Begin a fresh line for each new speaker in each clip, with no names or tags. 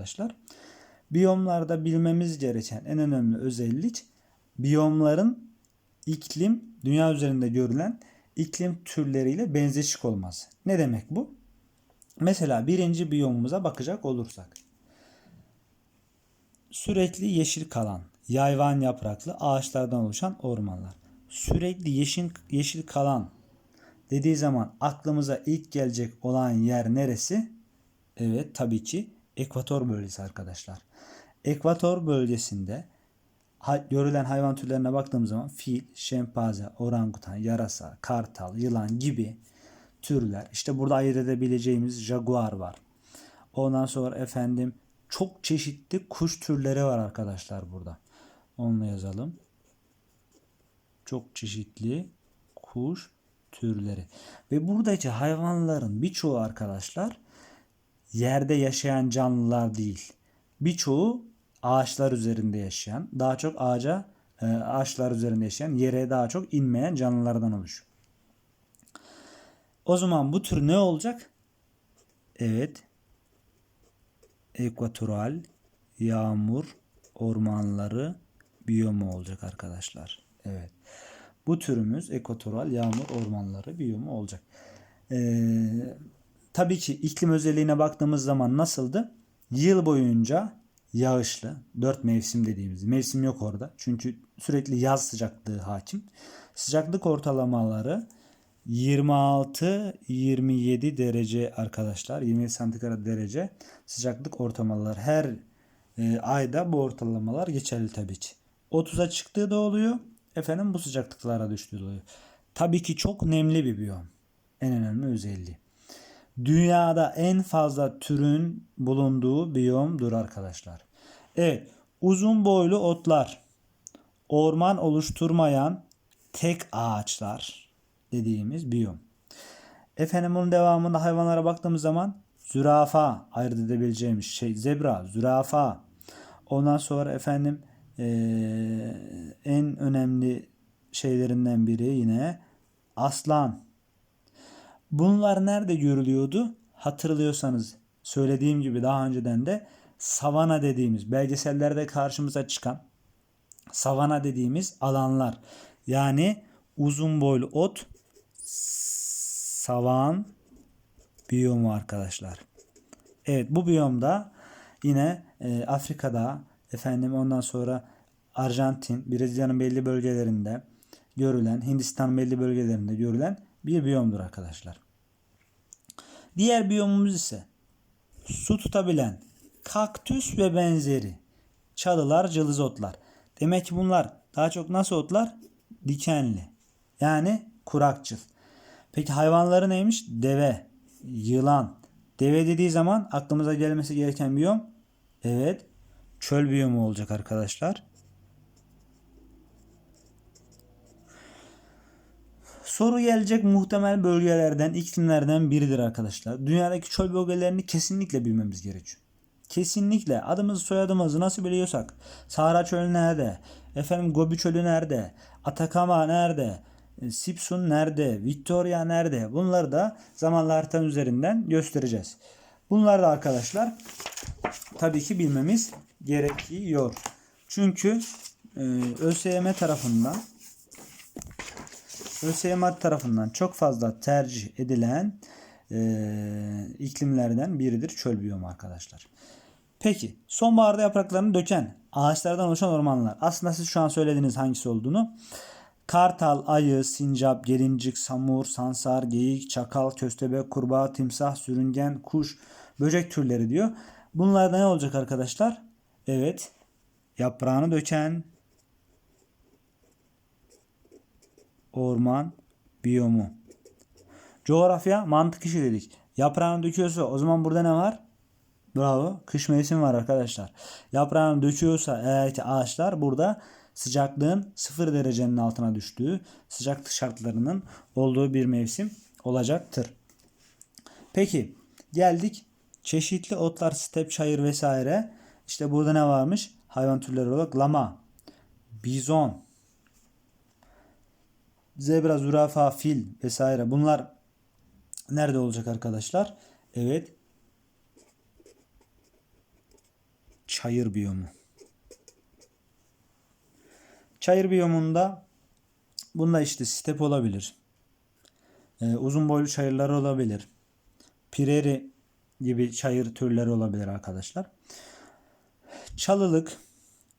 arkadaşlar. Biyomlarda bilmemiz gereken en önemli özellik biyomların iklim dünya üzerinde görülen iklim türleriyle benzeşik olması. Ne demek bu? Mesela birinci biyomumuza bakacak olursak. Sürekli yeşil kalan, yayvan yapraklı ağaçlardan oluşan ormanlar. Sürekli yeşil, yeşil kalan dediği zaman aklımıza ilk gelecek olan yer neresi? Evet tabii ki ekvator bölgesi arkadaşlar. Ekvator bölgesinde görülen hayvan türlerine baktığımız zaman fil, şempanze, orangutan, yarasa, kartal, yılan gibi türler. İşte burada ayırt edebileceğimiz jaguar var. Ondan sonra efendim çok çeşitli kuş türleri var arkadaşlar burada. Onunla yazalım. Çok çeşitli kuş türleri. Ve buradaki hayvanların birçoğu arkadaşlar yerde yaşayan canlılar değil. Birçoğu ağaçlar üzerinde yaşayan, daha çok ağaca e, ağaçlar üzerinde yaşayan, yere daha çok inmeyen canlılardan oluşuyor. O zaman bu tür ne olacak? Evet. Ekvatoral yağmur ormanları biyomu olacak arkadaşlar. Evet. Bu türümüz ekvatoral yağmur ormanları biyomu olacak. Ee, tabii ki iklim özelliğine baktığımız zaman nasıldı? Yıl boyunca yağışlı, dört mevsim dediğimiz mevsim yok orada. Çünkü sürekli yaz sıcaklığı hakim. Sıcaklık ortalamaları 26-27 derece arkadaşlar. 27 santigrat derece sıcaklık ortalamalar. Her e, ayda bu ortalamalar geçerli tabii ki. 30'a çıktığı da oluyor. Efendim bu sıcaklıklara düştüğü oluyor. Tabii ki çok nemli bir biyom. En önemli özelliği. Dünyada en fazla türün bulunduğu biyomdur arkadaşlar. Evet, uzun boylu otlar, orman oluşturmayan tek ağaçlar dediğimiz biyom. Efendim bunun devamında hayvanlara baktığımız zaman zürafa ayırt edebileceğimiz şey zebra, zürafa. Ondan sonra efendim eee, en önemli şeylerinden biri yine aslan. Bunlar nerede görülüyordu? Hatırlıyorsanız söylediğim gibi daha önceden de savana dediğimiz belgesellerde karşımıza çıkan savana dediğimiz alanlar. Yani uzun boylu ot savan biyomu arkadaşlar. Evet bu biyomda yine e, Afrika'da efendim ondan sonra Arjantin, Brezilya'nın belli bölgelerinde görülen, Hindistan'ın belli bölgelerinde görülen bir biyomdur arkadaşlar. Diğer biyomumuz ise su tutabilen kaktüs ve benzeri çalılar, cılız otlar. Demek ki bunlar daha çok nasıl otlar? Dikenli. Yani kurakçıl. Peki hayvanları neymiş? Deve, yılan. Deve dediği zaman aklımıza gelmesi gereken biyom evet çöl biyomu olacak arkadaşlar. Soru gelecek muhtemel bölgelerden, iklimlerden biridir arkadaşlar. Dünyadaki çöl bölgelerini kesinlikle bilmemiz gerekiyor. Kesinlikle adımızı soyadımızı nasıl biliyorsak Sahra Çölü nerede? Efendim Gobi Çölü nerede? Atakama nerede? E, Sipsun nerede? Victoria nerede? Bunları da zamanla haritanın üzerinden göstereceğiz. Bunlar da arkadaşlar tabii ki bilmemiz gerekiyor. Çünkü e, ÖSYM tarafından ÖSYM tarafından çok fazla tercih edilen e, iklimlerden biridir çöl biyomu arkadaşlar. Peki sonbaharda yapraklarını döken ağaçlardan oluşan ormanlar. Aslında siz şu an söylediğiniz hangisi olduğunu. Kartal, ayı, sincap, gelincik, samur, sansar, geyik, çakal, köstebek, kurbağa, timsah, sürüngen, kuş, böcek türleri diyor. Bunlarda ne olacak arkadaşlar? Evet. Yaprağını döken orman biyomu. Coğrafya mantık işi dedik. Yaprağını döküyorsa o zaman burada ne var? Bravo. Kış mevsimi var arkadaşlar. Yaprağını döküyorsa eğer ki ağaçlar burada sıcaklığın 0 derecenin altına düştüğü sıcaklık şartlarının olduğu bir mevsim olacaktır. Peki geldik çeşitli otlar, step çayır vesaire. İşte burada ne varmış? Hayvan türleri olarak lama, bizon, zebra, zürafa, fil vesaire. Bunlar nerede olacak arkadaşlar? Evet. çayır biyomu. Çayır biyomunda bunda işte step olabilir. Ee, uzun boylu çayırlar olabilir. Pireri gibi çayır türleri olabilir arkadaşlar. Çalılık,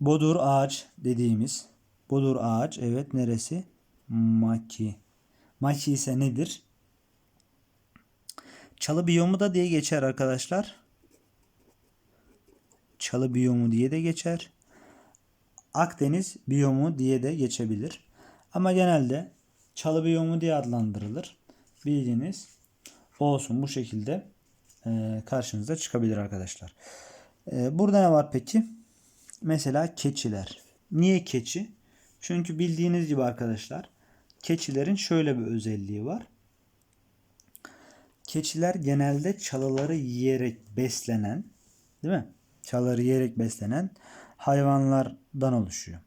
bodur ağaç dediğimiz. Bodur ağaç evet neresi? Maki. Maki ise nedir? Çalı biyomu da diye geçer arkadaşlar. Çalı biyomu diye de geçer. Akdeniz biyomu diye de geçebilir. Ama genelde çalı biyomu diye adlandırılır. Bilginiz olsun bu şekilde e, karşınıza çıkabilir arkadaşlar. E, burada ne var peki? Mesela keçiler. Niye keçi? Çünkü bildiğiniz gibi arkadaşlar keçilerin şöyle bir özelliği var. Keçiler genelde çalıları yiyerek beslenen, değil mi? Çalıları yiyerek beslenen hayvanlardan oluşuyor.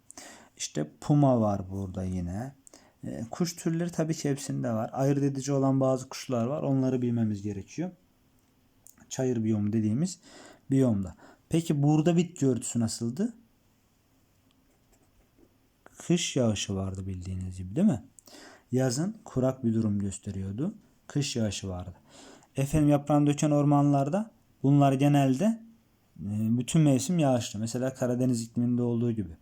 İşte puma var burada yine. E, kuş türleri tabii ki hepsinde var. Ayırt edici olan bazı kuşlar var. Onları bilmemiz gerekiyor. Çayır biyomu dediğimiz biyomda. Peki burada bitki örtüsü nasıldı? Kış yağışı vardı bildiğiniz gibi değil mi? Yazın kurak bir durum gösteriyordu. Kış yağışı vardı. Efendim yaprağını döken ormanlarda bunlar genelde e, bütün mevsim yağışlı. Mesela Karadeniz ikliminde olduğu gibi.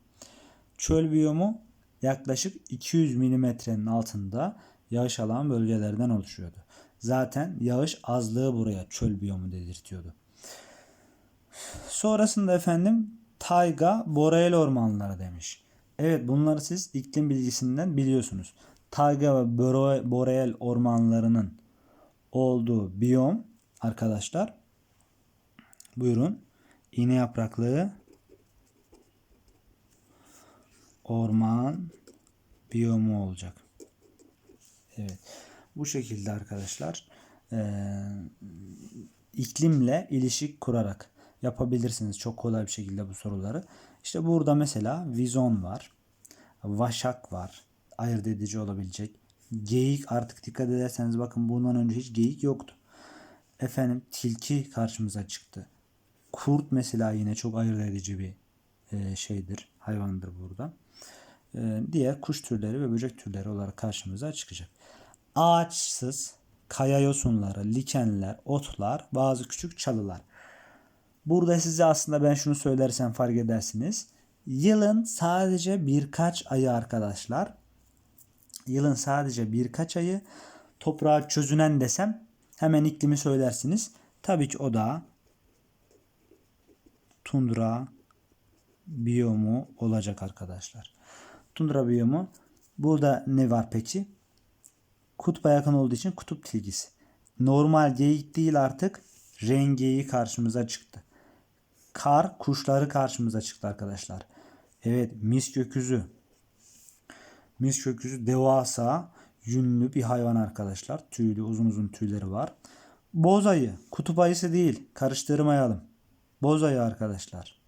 Çöl biyomu yaklaşık 200 milimetrenin altında yağış alan bölgelerden oluşuyordu. Zaten yağış azlığı buraya çöl biyomu dedirtiyordu. Sonrasında efendim tayga boreal ormanları demiş. Evet bunları siz iklim bilgisinden biliyorsunuz. Tayga ve boreal ormanlarının olduğu biyom arkadaşlar. Buyurun. İğne yapraklı orman biyomu olacak. Evet. Bu şekilde arkadaşlar ee, iklimle ilişik kurarak yapabilirsiniz çok kolay bir şekilde bu soruları. İşte burada mesela vizon var. Vaşak var. Ayırt edici olabilecek. Geyik artık dikkat ederseniz bakın bundan önce hiç geyik yoktu. Efendim tilki karşımıza çıktı. Kurt mesela yine çok ayırt edici bir e, şeydir. Hayvandır burada. E, diğer kuş türleri ve böcek türleri olarak karşımıza çıkacak. Ağaçsız kaya yosunları, likenler, otlar, bazı küçük çalılar. Burada size aslında ben şunu söylersem fark edersiniz. Yılın sadece birkaç ayı arkadaşlar. Yılın sadece birkaç ayı toprağa çözünen desem hemen iklimi söylersiniz. Tabii ki o da tundra biyomu olacak arkadaşlar. Tundra biyomu burada ne var peki? Kutba yakın olduğu için kutup tilgisi. Normal geyik değil artık rengeyi karşımıza çıktı. Kar kuşları karşımıza çıktı arkadaşlar. Evet mis göküzü. Mis göküzü devasa yünlü bir hayvan arkadaşlar. Tüylü uzun uzun tüyleri var. Boz ayı kutup ayısı değil karıştırmayalım. Boz ayı arkadaşlar.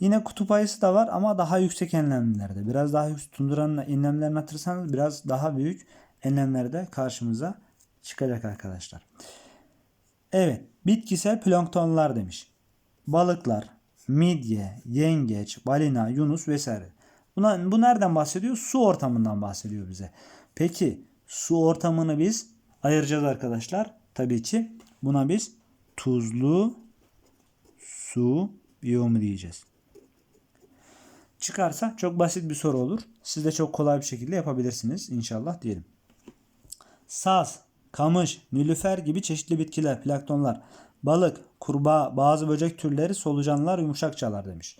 Yine kutup ayısı da var ama daha yüksek enlemlerde. Biraz daha yüksek tunduranın enlemlerini hatırlarsanız biraz daha büyük enlemlerde karşımıza çıkacak arkadaşlar. Evet bitkisel planktonlar demiş. Balıklar, midye, yengeç, balina, yunus vesaire. Buna, bu nereden bahsediyor? Su ortamından bahsediyor bize. Peki su ortamını biz ayıracağız arkadaşlar. Tabii ki buna biz tuzlu su biyomu diyeceğiz. Çıkarsa çok basit bir soru olur. Siz de çok kolay bir şekilde yapabilirsiniz inşallah diyelim. Saz, kamış, nilüfer gibi çeşitli bitkiler, planktonlar, balık, kurbağa, bazı böcek türleri, solucanlar, yumuşakçalar demiş.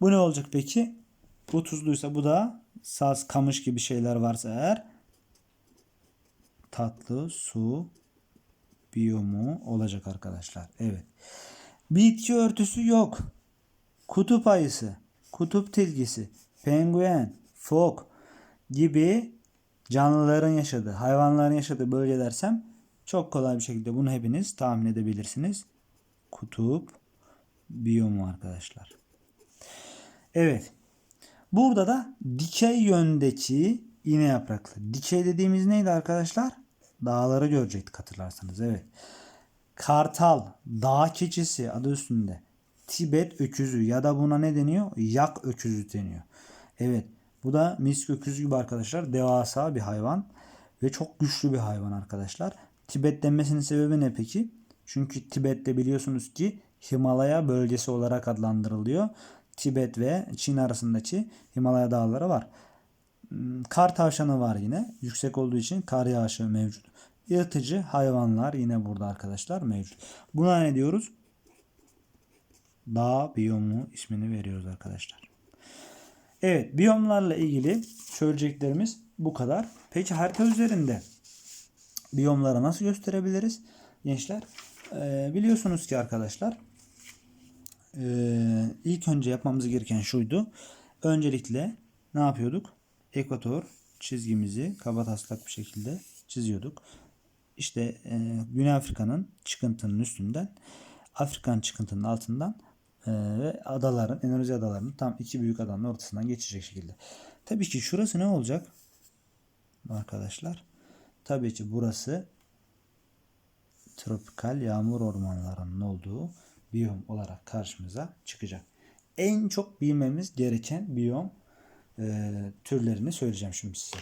Bu ne olacak peki? Bu tuzluysa bu da saz, kamış gibi şeyler varsa eğer tatlı su biyomu olacak arkadaşlar. Evet. Bitki örtüsü yok. Kutup ayısı, kutup tilgisi, penguen, fok gibi canlıların yaşadığı, hayvanların yaşadığı bölge dersem çok kolay bir şekilde bunu hepiniz tahmin edebilirsiniz. Kutup biyomu arkadaşlar. Evet. Burada da dikey yöndeki iğne yapraklı. Dikey dediğimiz neydi arkadaşlar? Dağları görecektik hatırlarsanız. Evet. Kartal, dağ keçisi adı üstünde. Tibet öküzü ya da buna ne deniyor? Yak öküzü deniyor. Evet bu da misk öküzü gibi arkadaşlar devasa bir hayvan ve çok güçlü bir hayvan arkadaşlar. Tibet denmesinin sebebi ne peki? Çünkü Tibet'te biliyorsunuz ki Himalaya bölgesi olarak adlandırılıyor. Tibet ve Çin arasındaki Himalaya dağları var. Hmm, Kar tavşanı var yine. Yüksek olduğu için kar yağışı mevcut. Yırtıcı hayvanlar yine burada arkadaşlar mevcut. Buna ne diyoruz? Dağ biyomu ismini veriyoruz arkadaşlar. Evet biyomlarla ilgili söyleyeceklerimiz bu kadar. Peki harita üzerinde biyomları nasıl gösterebiliriz? Gençler ee, biliyorsunuz ki arkadaşlar ee, ilk önce yapmamız gereken şuydu. Öncelikle ne yapıyorduk? Ekvator çizgimizi kaba taslak bir şekilde çiziyorduk. İşte e, Güney Afrika'nın çıkıntının üstünden Afrikan çıkıntının altından e, ve adaların, Endonezya adalarının tam iki büyük adanın ortasından geçecek şekilde. Tabii ki şurası ne olacak? Arkadaşlar. Tabii ki burası tropikal yağmur ormanlarının olduğu biyom olarak karşımıza çıkacak. En çok bilmemiz gereken biyom e, türlerini söyleyeceğim şimdi size.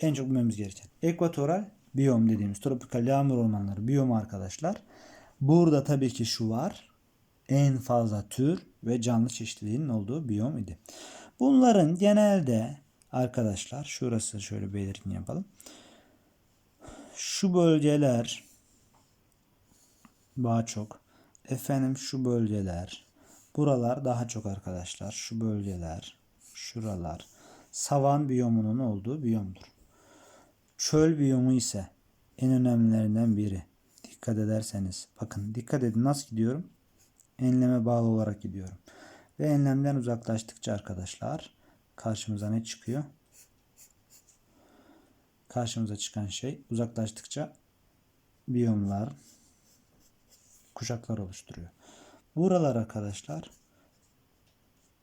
En çok bilmemiz gereken. Ekvatoral biyom dediğimiz tropikal yağmur ormanları biyomu arkadaşlar. Burada tabii ki şu var. En fazla tür ve canlı çeşitliliğinin olduğu biyom idi. Bunların genelde arkadaşlar şurası şöyle belirtin yapalım. Şu bölgeler daha çok. Efendim şu bölgeler. Buralar daha çok arkadaşlar. Şu bölgeler. Şuralar. Savan biyomunun olduğu biyomdur. Çöl biyomu ise en önemlilerinden biri. Dikkat ederseniz. Bakın dikkat edin nasıl gidiyorum? Enleme bağlı olarak gidiyorum. Ve enlemden uzaklaştıkça arkadaşlar karşımıza ne çıkıyor? Karşımıza çıkan şey uzaklaştıkça biyomlar, kuşaklar oluşturuyor. Buralar arkadaşlar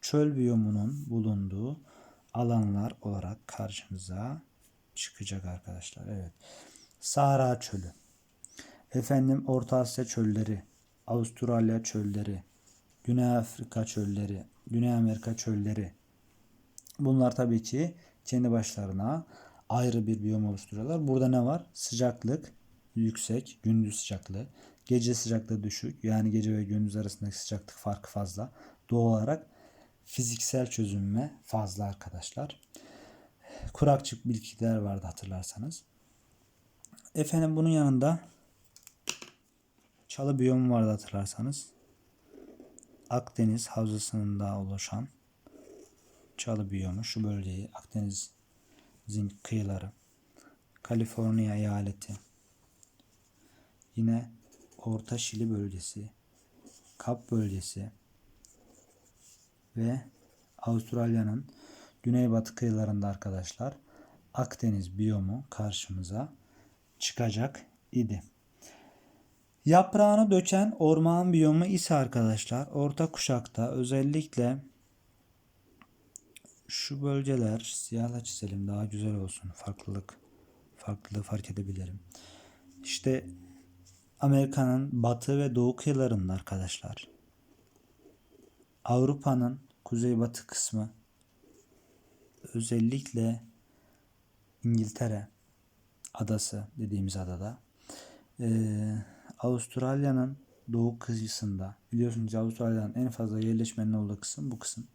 çöl biyomunun bulunduğu alanlar olarak karşımıza çıkacak arkadaşlar. Evet. Sahra çölü. Efendim Orta Asya çölleri, Avustralya çölleri, Güney Afrika çölleri, Güney Amerika çölleri. Bunlar tabii ki kendi başlarına ayrı bir biyom oluşturuyorlar. Burada ne var? Sıcaklık yüksek, gündüz sıcaklığı. Gece sıcaklığı düşük. Yani gece ve gündüz arasındaki sıcaklık farkı fazla. Doğal olarak fiziksel çözünme fazla arkadaşlar. Kurakçık bitkiler vardı hatırlarsanız. Efendim bunun yanında çalı biyomu vardı hatırlarsanız. Akdeniz havzasının da oluşan çalı biyomu şu bölgeyi Akdeniz'in kıyıları Kaliforniya eyaleti yine Orta Şili bölgesi Kap bölgesi ve Avustralya'nın güneybatı kıyılarında arkadaşlar Akdeniz biyomu karşımıza çıkacak idi. Yaprağını döken orman biyomu ise arkadaşlar orta kuşakta özellikle şu bölgeler siyahla çizelim daha güzel olsun. Farklılık farklılığı fark edebilirim. İşte Amerika'nın batı ve doğu kıyılarında arkadaşlar. Avrupa'nın kuzeybatı kısmı özellikle İngiltere adası dediğimiz adada ee, Avustralya'nın doğu kıyısında biliyorsunuz Avustralya'nın en fazla yerleşmenin olduğu kısım bu kısım.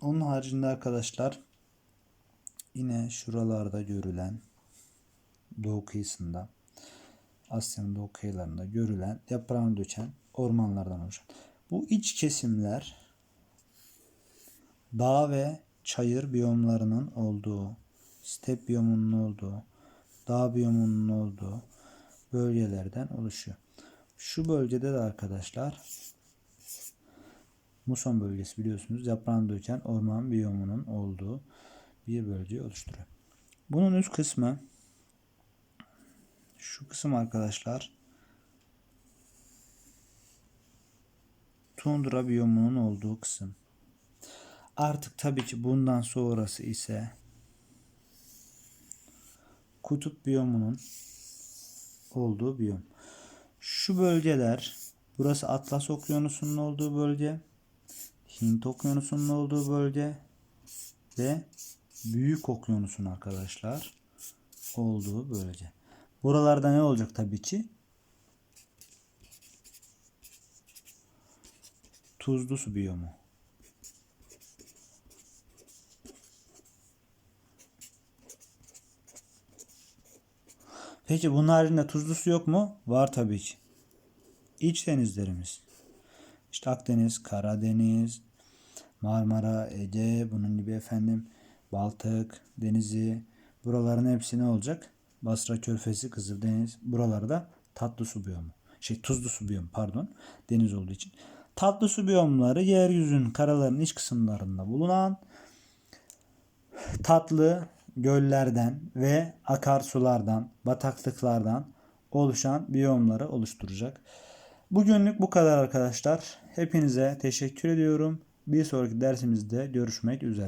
Onun haricinde arkadaşlar yine şuralarda görülen doğu kıyısında Asya'nın doğu kıyılarında görülen yaprağını döken ormanlardan oluşan. Bu iç kesimler dağ ve çayır biyomlarının olduğu, step biyomunun olduğu, dağ biyomunun olduğu bölgelerden oluşuyor. Şu bölgede de arkadaşlar muson bölgesi biliyorsunuz yaprağını döken orman biyomunun olduğu bir bölge oluşturuyor. Bunun üst kısmı şu kısım arkadaşlar tundra biyomunun olduğu kısım. Artık tabii ki bundan sonrası ise kutup biyomunun olduğu biyom. Şu bölgeler Burası Atlas Okyanusu'nun olduğu bölge. Hint Okyanusu'nun olduğu bölge ve Büyük Okyanus'un arkadaşlar olduğu bölge. Buralarda ne olacak tabii ki? Tuzlu su biyomu. Peki bunun haricinde tuzlu su yok mu? Var tabii ki. İç denizlerimiz. İşte Akdeniz, Karadeniz, Marmara, Ege, bunun gibi efendim Baltık, Denizi, buraların hepsi ne olacak? Basra Körfezi, Kızıldeniz, buralarda tatlı su biyomu. Şey tuzlu su biyomu pardon. Deniz olduğu için. Tatlı su biyomları yeryüzünün karaların iç kısımlarında bulunan tatlı göllerden ve akarsulardan, bataklıklardan oluşan biyomları oluşturacak. Bugünlük bu kadar arkadaşlar. Hepinize teşekkür ediyorum. Bir sonraki dersimizde görüşmek üzere.